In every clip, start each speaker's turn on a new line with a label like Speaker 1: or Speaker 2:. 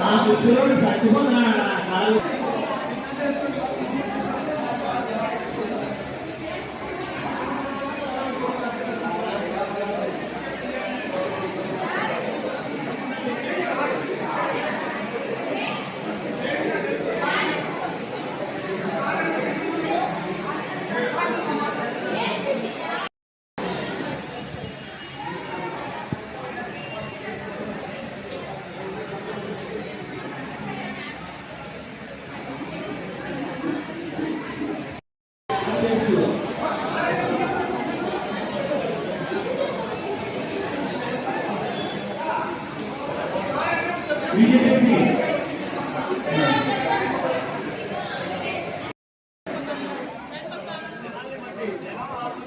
Speaker 1: నాకు పిల్లలు చచ్చిపోతున్నాడు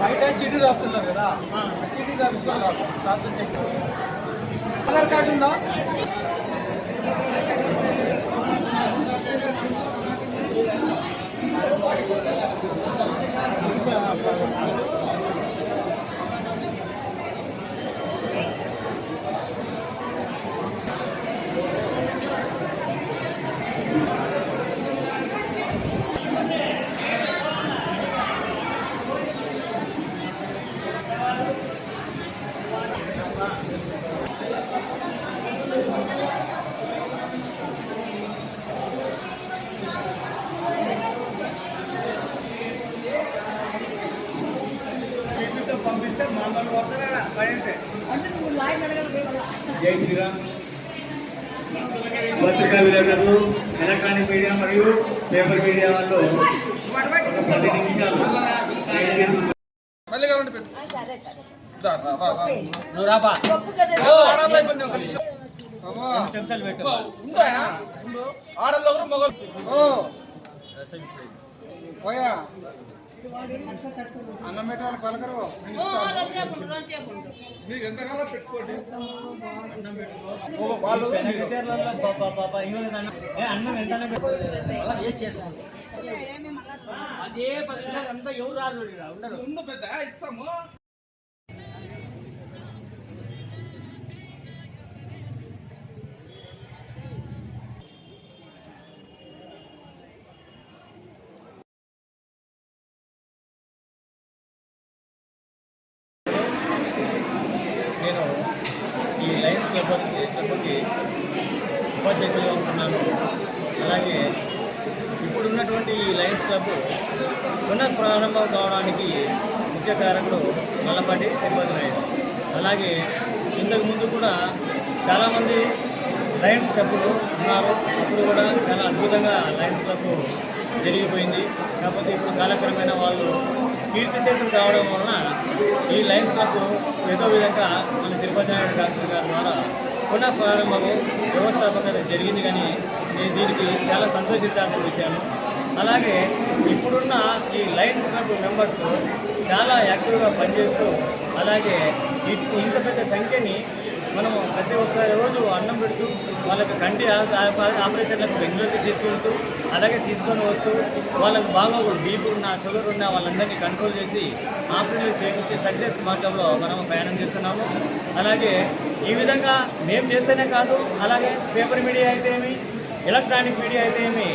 Speaker 1: బయట చీటీ రాస్తున్నారు కదా చీటీ రాపించుకొని రాదు దాంతో చెక్ ఆధార్ కార్డు ఉందా Thank you.
Speaker 2: పత్రికా విలేకరులు ఎలక్ట్రానిక్ మీడియా మరియు పేపర్ మీడియా వాళ్ళు పది నిమిషాలు
Speaker 1: మగవాళ్ళు. ఓ. పోయా. అన్నం పెట్టాలి పలకరు. మీకు ఎంతకాలం పెట్టుకోండి? వాళ్ళు మీరు.
Speaker 3: అన్నం ఎంత వేస్ట్ చేసుకోండి అదే పది అంతా ఎవరు రాదు ఉండరు.
Speaker 1: ముందు పెద్ద ఇస్తాము.
Speaker 3: ఉపాధ్యక్షులుగా ఉంటున్నాను అలాగే ఇప్పుడున్నటువంటి ఈ లయన్స్ క్లబ్ పునఃప్రారంభం కావడానికి ముఖ్య కారకుడు మల్లపాటి తిరుపతి నాయుడు అలాగే ఇంతకు ముందు కూడా చాలామంది లయన్స్ క్లబ్లు ఉన్నారు. అప్పుడు కూడా చాలా అద్భుతంగా లయన్స్ క్లబ్ జరిగిపోయింది. కాకపోతే ఇప్పుడు కాలక్రమేణా వాళ్ళు కీర్తి చేతులు కావడం వలన ఈ లయన్స్ క్లబ్ ఏదో విధంగా మన తిరుపతి నాయుడు డాక్టర్ గారి ద్వారా పునః ప్రారంభము వ్యవస్థాపకత జరిగింది కానీ నేను దీనికి చాలా సంతోషించాల్సిన విషయం అలాగే ఇప్పుడున్న ఈ లయన్స్ క్లబ్ మెంబర్స్ చాలా యాక్టివ్గా పనిచేస్తూ అలాగే ఇంత పెద్ద సంఖ్యని మనము ప్రతి ఒక్క రోజు అన్నం పెడుతూ వాళ్ళకి కంటి ఆపరేషన్లకు బెంగళూరుకి తీసుకుంటూ అలాగే తీసుకొని వస్తూ వాళ్ళకి బాగా బీపీ ఉన్న షుగర్ ఉన్న వాళ్ళందరినీ కంట్రోల్ చేసి ఆపరేషన్లు చేయించి సక్సెస్ మార్గంలో మనం ప్రయాణం చేస్తున్నాము. అలాగే ఈ విధంగా మేము చేస్తేనే కాదు అలాగే పేపర్ మీడియా అయితే ఏమి ఎలక్ట్రానిక్ మీడియా అయితే ఏమి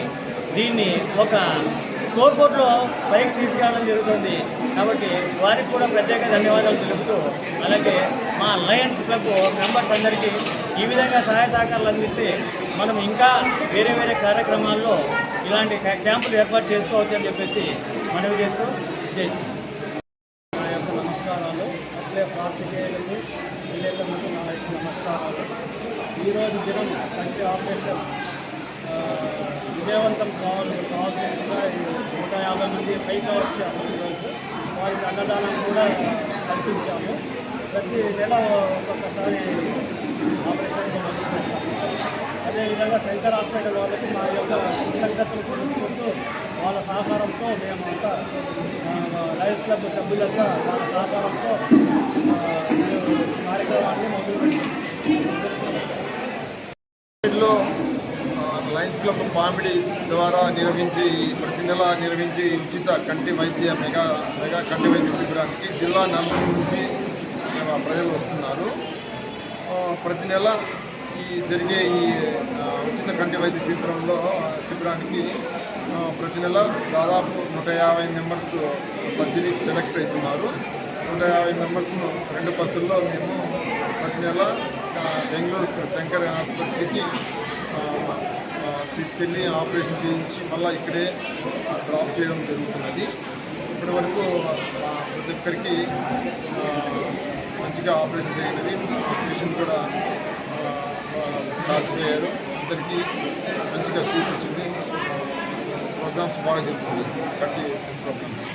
Speaker 3: దీన్ని ఒక స్కోర్బోర్డ్లో బైక్ పైకి తీసుకురావడం జరుగుతుంది. కాబట్టి వారికి కూడా ప్రత్యేక ధన్యవాదాలు తెలుపుతూ అలాగే మా లయన్స్ క్లబ్ మెంబర్స్ అందరికీ ఈ విధంగా సహాయ సహకారాలు అందిస్తే మనం ఇంకా వేరే వేరే కార్యక్రమాల్లో ఇలాంటి క్యాంపులు ఏర్పాటు చేసుకోవచ్చు అని చెప్పేసి మనవి చేస్తూ జై
Speaker 4: నా యొక్క నమస్కారాలు. అట్లే పాత్రికేయులకు విలేకరులకు నా యొక్క నమస్కారాలు. ఈరోజు దినం ప్రతి ఆపరేషన్ విజయవంతం కావాలి కావాల్సిందిగా నూట యాభై మంది పైగా వచ్చి ఈరోజు. వారికి అన్నదానం కూడా కల్పించాము. ప్రతి నెల ఒక్కొక్కసారి ఆపరేషన్ అదేవిధంగా శంకర్ హాస్పిటల్ వాళ్ళకి మా యొక్క కృతజ్ఞతలు తెలుపుకుంటూ వాళ్ళ సహకారంతో మేము అంత లయన్స్ క్లబ్ సభ్యులంతా వాళ్ళ సహకారంతో కార్యక్రమాన్ని మొదలుపెట్టాము. నమస్కారం.
Speaker 5: లో లయన్స్ క్లబ్ పామిడి ద్వారా నిర్వహించి ప్రతి నెల నిర్వహించి ఉచిత కంటి వైద్య మెగా మెగా కంటి వైద్య శిబిరానికి జిల్లా నలుగురు నుంచి ప్రజలు వస్తున్నారు. ప్రతి నెల ఈ జరిగే ఈ ఉచిత కంటి వైద్య శిబిరంలో శిబిరానికి ప్రతి నెల దాదాపు నూట యాభై మెంబర్స్ సర్జరీ సెలెక్ట్ అవుతున్నారు. నూట యాభై మెంబర్స్ను రెండు బస్సుల్లో మేము ప్రతి నెల బెంగళూరు శంకర్ ఆసుపత్రికి తీసుకెళ్ళి ఆపరేషన్ చేయించి మళ్ళీ ఇక్కడే డ్రాప్ చేయడం జరుగుతున్నది. ఇప్పటి వరకు ప్రతి ఒక్కరికి మంచిగా ఆపరేషన్ జరిగినది. ఆపరేషన్ కూడా సాటిస్ఫై అయ్యారు అందరికీ మంచిగా చూపించింది. ప్రోగ్రామ్స్ బాగా జరుగుతుంది కట్టి programmes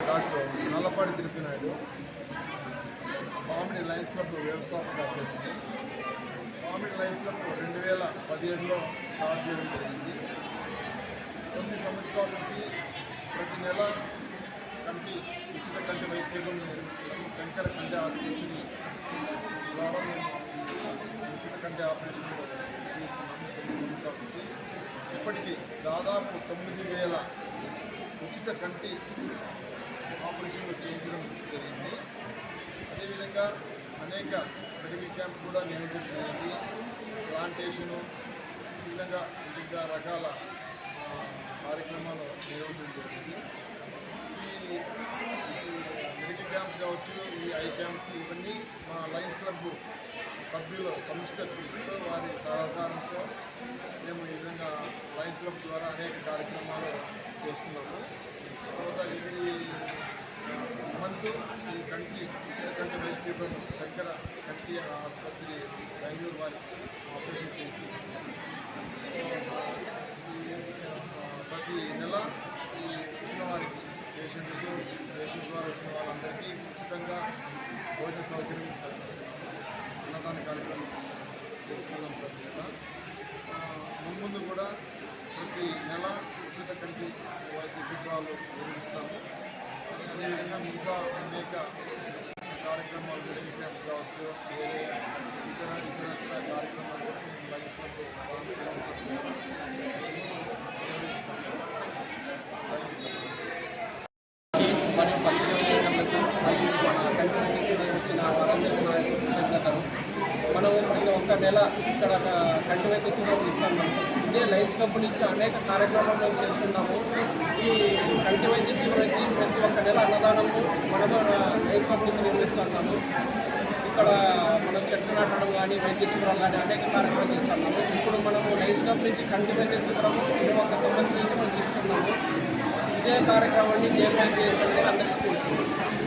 Speaker 5: doctor Nallapati Tirupati Naidu Pamidi lions club వ్యవస్థాపక అధ్యక్షుడు పామిడి క్లబ్ రెండు వేల పదిహేడులో స్టార్ట్ చేయడం జరిగింది. కొన్ని సంవత్సరాల నుంచి ప్రతి నెల కంటి ఉచిత కంటి వైద్యం నిర్వహిస్తున్నాము. శంకర కంటి ఆసుపత్రి ద్వారా మేము ఉచిత కంటి ఆపరేషన్ చేస్తున్నాము తొమ్మిది సంవత్సరాల నుంచి. ఇప్పటికీ దాదాపు తొమ్మిది వేల ఉచిత కంటి ఆపరేషన్లు చేయించడం జరిగింది. అదేవిధంగా అనేక మెడికల్ క్యాంప్స్ కూడా నిర్వహించడం జరిగింది. ప్లాంటేషను ఈ విధంగా వివిధ రకాల కార్యక్రమాలు నిర్వహించడం జరిగింది. ఈ మెడికల్ క్యాంప్స్ కావచ్చు ఈ ఐ క్యాంప్స్ ఇవన్నీ మా లైన్స్ క్లబ్ సభ్యులు సమిష్ట కృషితో వారి సహకారంతో మేము ఈ విధంగా లైన్స్ క్లబ్ ద్వారా అనేక కార్యక్రమాలు చేస్తున్నాము. తర్వాత ఇది మంత్ ఈ కంటి ఉచిత కంటి వైద్యం శంకర కంటి ఆసుపత్రి బెంగళూరు వారికి ఆపరేషన్ చేస్తుంది ఆ, ప్రతి నెల ఈ వచ్చిన వారికి పేషెంట్లకు పేషెంట్ ద్వారా వచ్చిన వాళ్ళందరికీ ఉచితంగా భోజన సౌకర్యం కల్పిస్తున్నాము అన్నదాన కార్యక్రమం జరుగుతున్నాం ప్రతి నెల. ముందు కూడా ప్రతి నెల ఉచిత కంటి వైద్య శిబిరాలు నిర్వహిస్తాము. అదేవిధంగా మిగతా అనేక కార్యక్రమాలు మెడికల్ క్యాంప్స్ కావచ్చు. వేరే ఇతర ఇతర ఇతర కార్యక్రమాలు కూడా మేము
Speaker 1: మరియు వచ్చిన వారందరికీ నా కృతజ్ఞతలు మనం ఒక నెల ఇక్కడ ఒక కంటి వైద్య సేవలు ఇస్తున్నాము ఇదే లైఫ్ క్లబ్ నుంచి అనేక కార్యక్రమాలు మేము చేస్తున్నాము. ఈ కంటి వైద్య శిబిరానికి ప్రతి ఒక్క నెల అన్నదానము మనము లైఫ్ కంపెనీకి నుంచి ఇక్కడ మనం చెట్లు నాటడం కానీ వైద్య శిబిరాలు కానీ అనేక కార్యక్రమాలు చేస్తున్నాము. ఇప్పుడు మనము లైఫ్ కంపెనీకి నుంచి కంటి వైద్య శిబిరము ఇరవై ఒక్క సంవత్సరం నుంచి మనం చేస్తున్నాము. ఇదే కార్యక్రమాన్ని జయపాలి చేసినందుకు అందరికీ కూర్చున్నాము